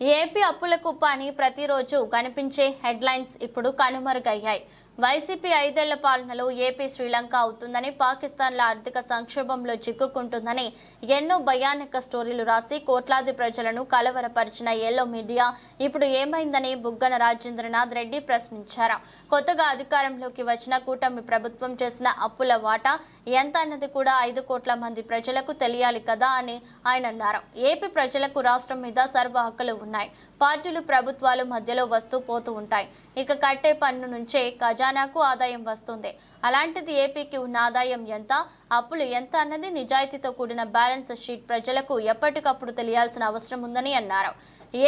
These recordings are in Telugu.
ఏపీ అప్పుల కుప్ప అని ప్రతిరోజు కనిపించే హెడ్లైన్స్ ఇప్పుడు కనుమరుగయ్యాయి. వైసీపీ ఐదేళ్ళ పాలనలో ఏపీ శ్రీలంక అవుతుందని పాకిస్తాన్ల ఆర్థిక సంక్షోభంలో చిక్కుకుంటుందని ఎన్నో భయానక స్టోరీలు రాసి కోట్లాది ప్రజలను కలవరపరిచిన ఎల్లో మీడియా ఇప్పుడు ఏమైందని బుగ్గన రాజేంద్రనాథ్ రెడ్డి ప్రశ్నించారు. కొత్తగా అధికారంలోకి వచ్చిన కూటమి ప్రభుత్వం చేసిన అప్పుల వాటా ఎంత అన్నది కూడా ఐదు కోట్ల మంది ప్రజలకు తెలియాలి కదా అని ఆయన అన్నారు. ఏపీ ప్రజలకు రాష్ట్రం మీద సర్వ హక్కులు ఉన్నాయి. పార్టీలు ప్రభుత్వాలు మధ్యలో వస్తూ పోతూ ఉంటాయి. ఇక కట్టే పన్ను నుంచే ఖజానాకు ఆదాయం వస్తుంది. అలాంటిది ఏపీకి ఉన్న ఆదాయం ఎంత అప్పులు ఎంత అన్నది నిజాయితీతో కూడిన బ్యాలెన్స్ షీట్ ప్రజలకు ఎప్పటికప్పుడు తెలియాల్సిన అవసరం ఉందని అన్నారు.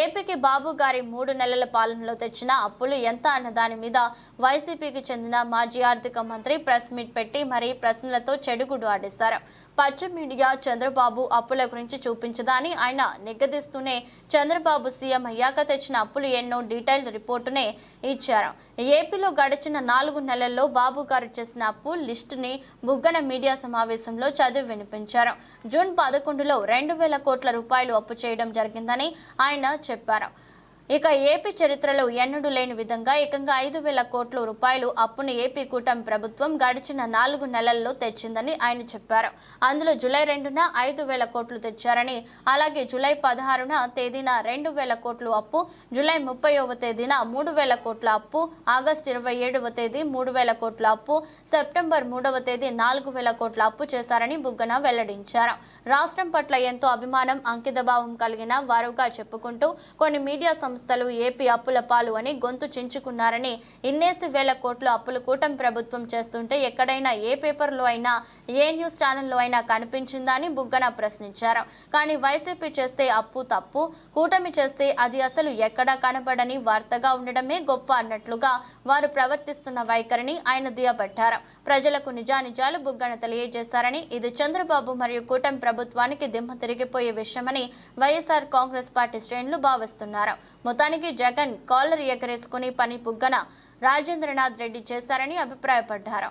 ఏపీకి బాబు గారి మూడు నెలల పాలనలో తెచ్చిన అప్పులు ఎంత అన్న దాని మీద వైసీపీకి చెందిన మాజీ ఆర్థిక మంత్రి ప్రెస్ మీట్ పెట్టి మరీ ప్రశ్నలతో చెడుగుడు ఆడిస్తారు పచ్చ మీడియా చంద్రబాబు అప్పుల గురించి చూపించదని ఆయన నిగదిస్తూనే చంద్రబాబు సీఎం అయ్యాక తెచ్చిన అప్పులు ఎన్నో డీటెయిల్డ్ రిపోర్టునే ఇచ్చారు. ఏపీలో గడిచిన నాలుగు నెలల్లో బాబు గారు చేసిన అప్పు లిస్టుని బుగ్గన మీడియా సమావేశంలో చదివి వినిపించారు. జూన్ పదకొండులో రెండు వేల కోట్ల రూపాయలు అప్పు చేయడం జరిగిందని ఆయన చెప్పారు. ఇక ఏపీ చరిత్రలో ఎన్నడూ లేని విధంగా ఏకంగా ఐదు వేల కోట్ల రూపాయలు అప్పును ఏపీ కూటమి ప్రభుత్వం గడిచిన నాలుగు నెలల్లో తెచ్చిందని ఆయన చెప్పారు. అందులో జూలై రెండున ఐదు వేల కోట్లు తెచ్చారని అలాగే జూలై పదహారున తేదీన రెండు వేల కోట్లు అప్పు జూలై ముప్పైవ తేదీన మూడు వేల కోట్ల అప్పు ఆగస్టు ఇరవై ఏడవ తేదీ మూడు వేల కోట్ల అప్పు సెప్టెంబర్ మూడవ తేదీ నాలుగు వేల కోట్ల అప్పు చేశారని బుగ్గన వెల్లడించారు. రాష్ట్రం పట్ల ఎంతో అభిమానం అంకితభావం కలిగిన వారుగా చెప్పుకుంటూ కొన్ని మీడియా సంస్థలు ఏపీ అప్పుల పాలు అని గొంతు చించుకున్నారని ఇన్నేసి వేల కోట్లు అప్పులు కూటమి ప్రభుత్వం చేస్తుంటే ఎక్కడైనా ఏ పేపర్లో అయినా ఏ న్యూస్ ఛానల్లో అయినా కనిపించిందా అని బుగ్గన ప్రశ్నించారు. కానీ వైసీపీ చేస్తే అప్పు తప్పు కూటమి చేస్తే అది అసలు ఎక్కడా కనపడని వార్తగా ఉండడమే గొప్ప అన్నట్లుగా వారు ప్రవర్తిస్తున్న వైఖరిని ఆయన దుయ్యబట్టారు. ప్రజలకు నిజానిజాలు బుగ్గన తెలియజేశారని ఇది చంద్రబాబు మరియు కూటమి ప్రభుత్వానికి దిమ్మ తిరిగిపోయే విషయమని వైఎస్ఆర్ కాంగ్రెస్ పార్టీ శ్రేణులు భావిస్తున్నారు. మొత్తానికి జగన్ కాలర్ ఎగరేసుకుని పని బుగ్గన రాజేంద్రనాథ్ రెడ్డి చేశారని అభిప్రాయపడ్డారు.